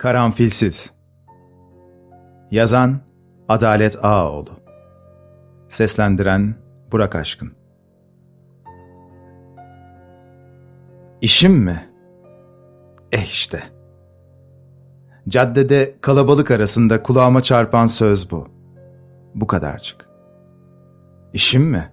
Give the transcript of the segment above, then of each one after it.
Karanfilsiz Yazan Adalet Ağaoğlu Seslendiren Burak Aşkın İşim mi? Eh işte. Caddede kalabalık arasında kulağıma çarpan söz bu. Bu kadarcık. İşim mi?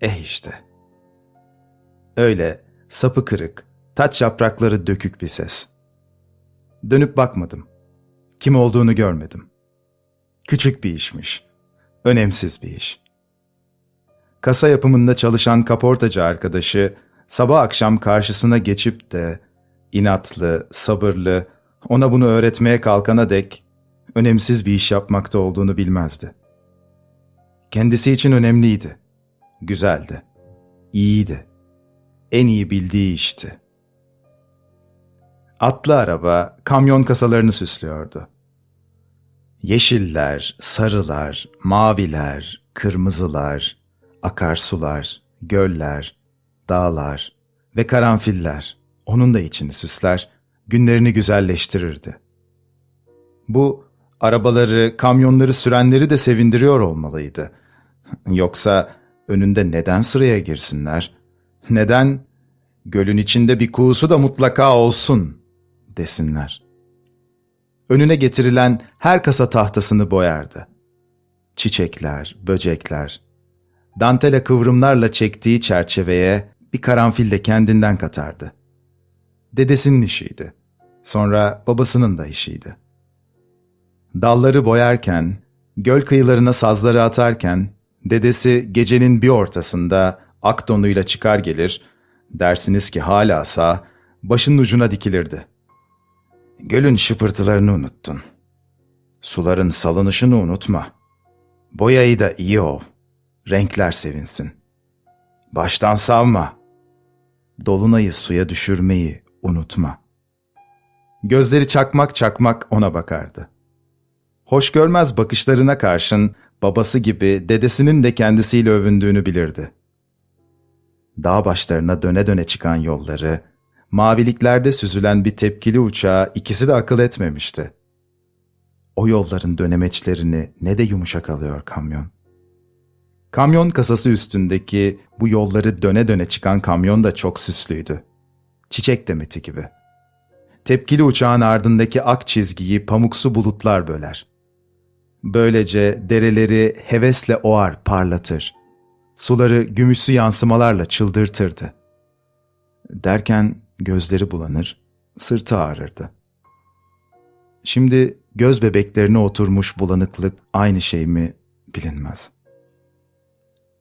Eh işte. Öyle sapı kırık, taç yaprakları dökük bir ses. Dönüp bakmadım. Kim olduğunu görmedim. Küçük bir işmiş. Önemsiz bir iş. Kasa yapımında çalışan kaportacı arkadaşı sabah akşam karşısına geçip de inatlı, sabırlı, ona bunu öğretmeye kalkana dek önemsiz bir iş yapmakta olduğunu bilmezdi. Kendisi için önemliydi. Güzeldi. iyiydi. En iyi bildiği işti. Atlı araba kamyon kasalarını süslüyordu. Yeşiller, sarılar, maviler, kırmızılar, akarsular, göller, dağlar ve karanfiller onun da içini süsler, günlerini güzelleştirirdi. Bu arabaları, kamyonları sürenleri de sevindiriyor olmalıydı. Yoksa önünde neden sıraya girsinler? Neden gölün içinde bir kuğusu da mutlaka olsun desinler. Önüne getirilen her kasa tahtasını boyardı. Çiçekler, böcekler, dantele kıvrımlarla çektiği çerçeveye bir karanfil de kendinden katardı. Dedesinin işiydi. Sonra babasının da işiydi. Dalları boyarken, göl kıyılarına sazları atarken, dedesi gecenin bir ortasında ak donuyla çıkar gelir, dersiniz ki hala sağ, başının ucuna dikilirdi. Gölün şıpırtılarını unuttun. Suların salınışını unutma. Boyayı da iyi ol. Renkler sevinsin. Baştan savma. Dolunayı suya düşürmeyi unutma. Gözleri çakmak çakmak ona bakardı. Hoş görmez bakışlarına karşın babası gibi dedesinin de kendisiyle övündüğünü bilirdi. Dağ başlarına döne döne çıkan yolları, maviliklerde süzülen bir tepkili uçağa ikisi de akıl etmemişti. O yolların dönemeçlerini ne de yumuşak alıyor kamyon. Kamyon kasası üstündeki bu yolları döne döne çıkan kamyon da çok süslüydü. Çiçek demeti gibi. Tepkili uçağın ardındaki ak çizgiyi pamuksu bulutlar böler. Böylece dereleri hevesle oar, parlatır. Suları gümüşsü yansımalarla çıldırtırdı. Derken gözleri bulanır, sırtı ağrırdı. Şimdi göz bebeklerine oturmuş bulanıklık aynı şey mi bilinmez.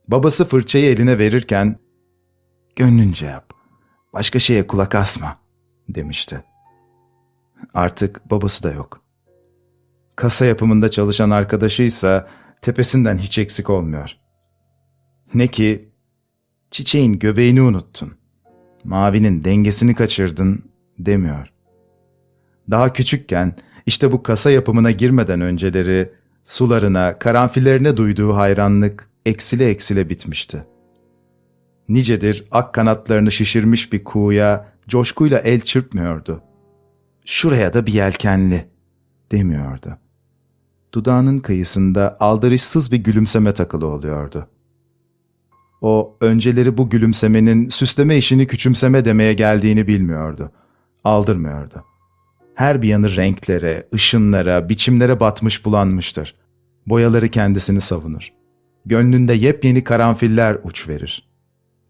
Babası fırçayı eline verirken, ''Gönlünce yap, başka şeye kulak asma.'' demişti. Artık babası da yok. Kasa yapımında çalışan arkadaşıysa tepesinden hiç eksik olmuyor. Ne ki, çiçeğin göbeğini unuttun, mavinin dengesini kaçırdın demiyor. Daha küçükken işte bu kasa yapımına girmeden önceleri sularına, karanfillerine duyduğu hayranlık eksile eksile bitmişti. Nicedir ak kanatlarını şişirmiş bir kuğuya coşkuyla el çırpmıyordu. Şuraya da bir yelkenli demiyordu. Dudağının kıyısında aldırışsız bir gülümseme takılı oluyordu. O önceleri bu gülümsemenin süsleme işini küçümseme demeye geldiğini bilmiyordu. Aldırmıyordu. Her bir yanı renklere, ışınlara, biçimlere batmış bulanmıştır. Boyaları kendisini savunur. Gönlünde yepyeni karanfiller uç verir.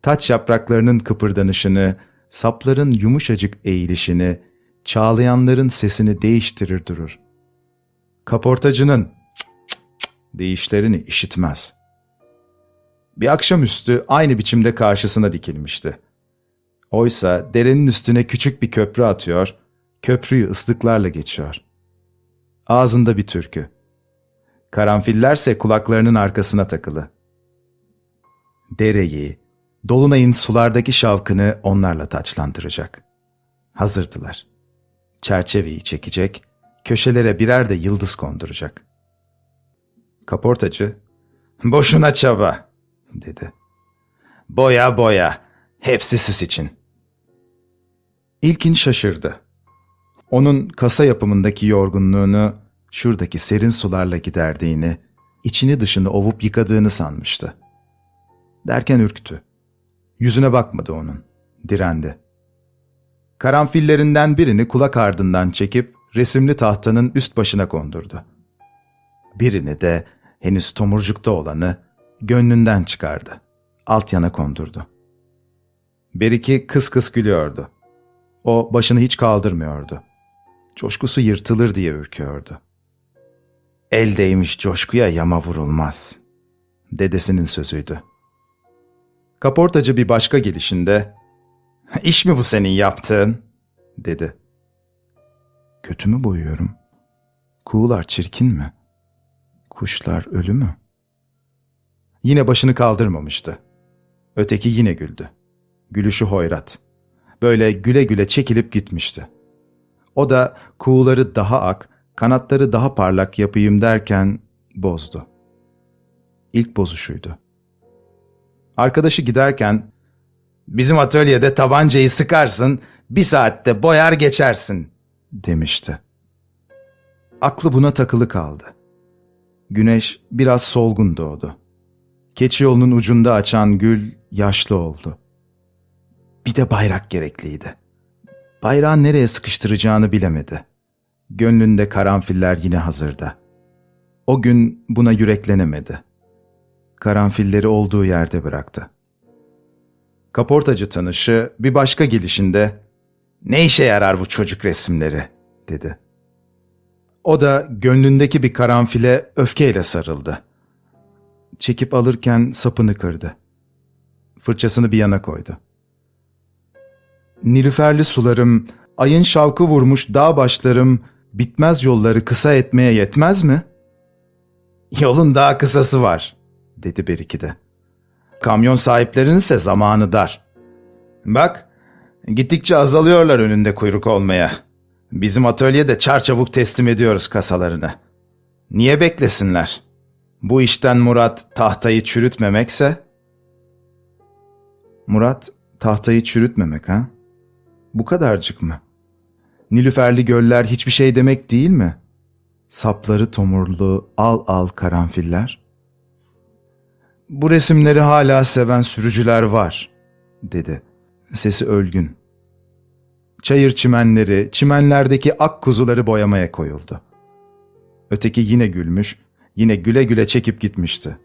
Taç yapraklarının kıpırdanışını, sapların yumuşacık eğilişini, çağlayanların sesini değiştirir durur. Kaportacının cık cık cık deyişlerini işitmez. Bir akşamüstü aynı biçimde karşısına dikilmişti. Oysa derenin üstüne küçük bir köprü atıyor, köprüyü ıslıklarla geçiyor. Ağzında bir türkü. Karanfillerse kulaklarının arkasına takılı. Dereyi, dolunayın sulardaki şavkını onlarla taçlandıracak. Hazırdılar. Çerçeveyi çekecek, köşelere birer de yıldız konduracak. Kaportacı, ''Boşuna çaba.'' Dedi. ''Boya boya, hepsi süs için.'' İlkin şaşırdı. onun kasa yapımındaki yorgunluğunu şuradaki serin sularla giderdiğini, içini dışını ovup yıkadığını sanmıştı. Derken ürktü. Yüzüne bakmadı onun. Direndi. Karanfillerinden birini kulak ardından çekip resimli tahtanın üst başına kondurdu. Birini de henüz tomurcukta olanı gönlünden çıkardı. Alt yana kondurdu. Beriki kıs kıs gülüyordu. O başını hiç kaldırmıyordu. Coşkusu yırtılır diye ürküyordu. El değmiş coşkuya yama vurulmaz. Dedesinin sözüydü. Kaportacı bir başka gelişinde, "İş mi bu senin yaptığın?" dedi. Kötü mü boyuyorum? Kuğular çirkin mi? Kuşlar ölü mü? Yine başını kaldırmamıştı. Öteki yine güldü. Gülüşü hoyrat. Böyle güle güle çekilip gitmişti. O da kuğuları daha ak, kanatları daha parlak yapayım derken bozdu. İlk bozuşuydu. Arkadaşı giderken, ''Bizim atölyede tabancayı sıkarsın, bir saatte boyar geçersin.'' demişti. Aklı buna takılı kaldı. Güneş biraz solgun doğdu. Keçi yolunun ucunda açan gül yaşlı oldu. Bir de bayrak gerekliydi. Bayrağı nereye sıkıştıracağını bilemedi. Gönlünde karanfiller yine hazırda. O gün buna yüreklenemedi. Karanfilleri olduğu yerde bıraktı. Kaportacı tanışı bir başka gelişinde ''Ne işe yarar bu çocuk resimleri?'' dedi. O da gönlündeki bir karanfile öfkeyle sarıldı. Çekip alırken sapını kırdı. Fırçasını bir yana koydu. Nilüferli sularım, ayın şavkı vurmuş dağ başlarım, bitmez yolları kısa etmeye yetmez mi? Yolun daha kısası var, dedi Beriki de. Kamyon sahiplerinin ise zamanı dar. Bak, gittikçe azalıyorlar önünde kuyruk olmaya. Bizim atölyede çarçabuk teslim ediyoruz kasalarını. Niye beklesinler? Bu işten Murat tahtayı çürütmemekse? Murat tahtayı çürütmemek ha? Bu kadarcık mı? Nilüferli göller hiçbir şey demek değil mi? Sapları tomurlu al al karanfiller. Bu resimleri hala seven sürücüler var, dedi. Sesi ölgün. Çayır çimenleri, çimenlerdeki ak kuzuları boyamaya koyuldu. Öteki yine gülmüş, yine güle güle çekip gitmişti.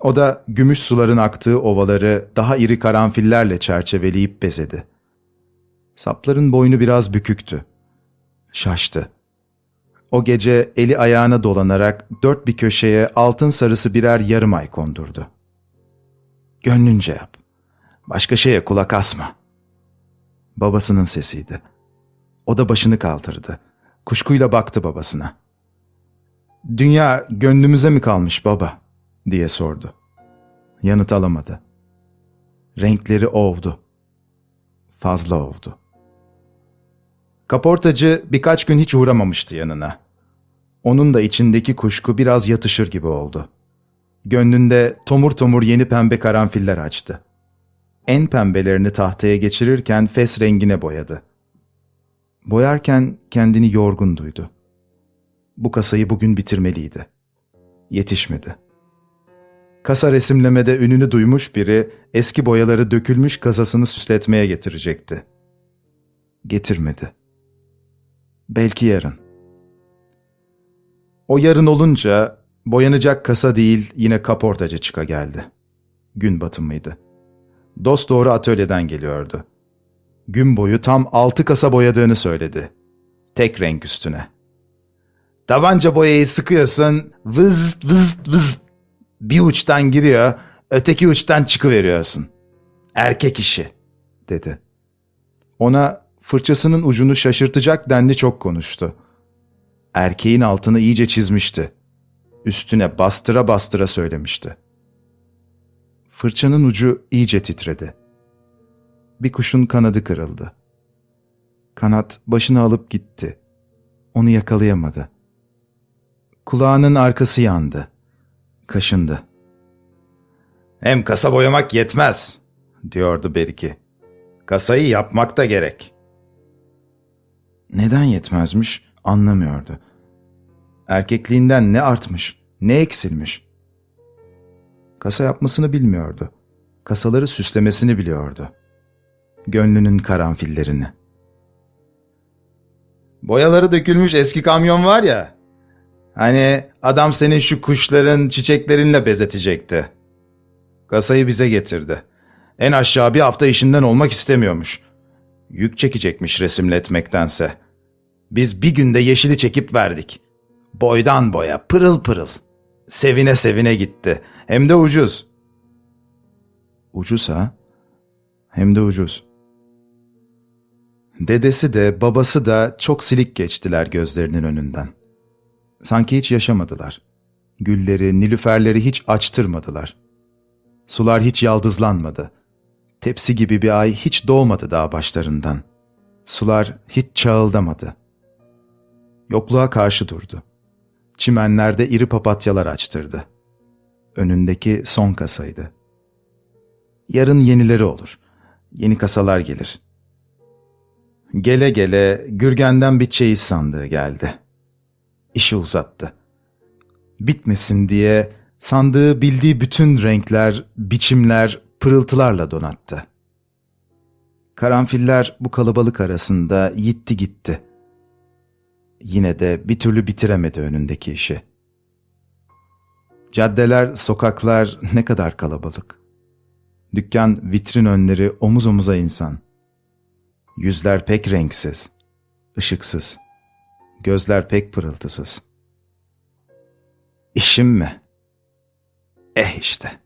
O da gümüş suların aktığı ovaları daha iri karanfillerle çerçeveleyip bezedi. Sapların boynu biraz büküktü. Şaştı. O gece eli ayağına dolanarak dört bir köşeye altın sarısı birer yarım ay kondurdu. Gönlünce yap. Başka şeye kulak asma. Babasının sesiydi. O da başını kaldırdı. Kuşkuyla baktı babasına. Dünya gönlümüze mi kalmış baba? diye sordu. Yanıt alamadı. Renkleri ovdu. Fazla ovdu. Kaportacı birkaç gün hiç uğramamıştı yanına. Onun da içindeki kuşku biraz yatışır gibi oldu. Gönlünde tomur tomur yeni pembe karanfiller açtı. En pembelerini tahtaya geçirirken fes rengine boyadı. Boyarken kendini yorgun duydu. Bu kasayı bugün bitirmeliydi. Yetişmedi. Kasa resimlemede ününü duymuş biri eski boyaları dökülmüş kasasını süsletmeye getirecekti. Getirmedi. Belki yarın. O yarın olunca boyanacak kasa değil yine kaportacı çıka geldi. Gün batımıydı. Dost doğru atölyeden geliyordu. Gün boyu tam altı kasa boyadığını söyledi. Tek renk üstüne. Tabanca boyayı sıkıyorsun, vız vız vız. Bir uçtan giriyor, öteki uçtan çıkıveriyorsun. Erkek işi, dedi. Ona fırçasının ucunu şaşırtacak denli çok konuştu. Erkeğin altını iyice çizmişti. Üstüne bastıra bastıra söylemişti. Fırçanın ucu iyice titredi. Bir kuşun kanadı kırıldı. Kanat başını alıp gitti. Onu yakalayamadı. Kulağının arkası yandı. Kaşındı. Hem kasa boyamak yetmez, diyordu Beriki. Kasayı yapmak da gerek. neden yetmezmiş anlamıyordu. Erkekliğinden ne artmış, ne eksilmiş. Kasa yapmasını bilmiyordu. Kasaları süslemesini biliyordu. Gönlünün karanfillerini. Boyaları dökülmüş eski kamyon var ya. Hani adam senin şu kuşların çiçeklerinle bezetecekti. Kasayı bize getirdi. En aşağı bir hafta işinden olmak istemiyormuş. Yük çekecekmiş resimletmektense. Biz bir günde yeşili çekip verdik. Boydan boya, pırıl pırıl. Sevine sevine gitti. Hem de ucuz. Ucuz ha? Hem de ucuz. Dedesi de babası da çok silik geçtiler gözlerinin önünden. Sanki hiç yaşamadılar. Gülleri, nilüferleri hiç açtırmadılar. Sular hiç yaldızlanmadı. Tepsi gibi bir ay hiç doğmadı dağ başlarından. Sular hiç çağıldamadı. Yokluğa karşı durdu. Çimenlerde iri papatyalar açtırdı. Önündeki son kasaydı. Yarın yenileri olur. Yeni kasalar gelir. Gele gele Gürgen'den bir çeyiz sandığı geldi. İşi uzattı. Bitmesin diye sandığı bildiği bütün renkler, biçimler, pırıltılarla donattı. Karanfiller bu kalabalık arasında yitti gitti. Yine de bir türlü bitiremedi önündeki işi. Caddeler, sokaklar ne kadar kalabalık. Dükkan, vitrin önleri omuz omuza insan. Yüzler pek renksiz, ışıksız. Gözler pek pırıltısız. İşim mi? Eh işte.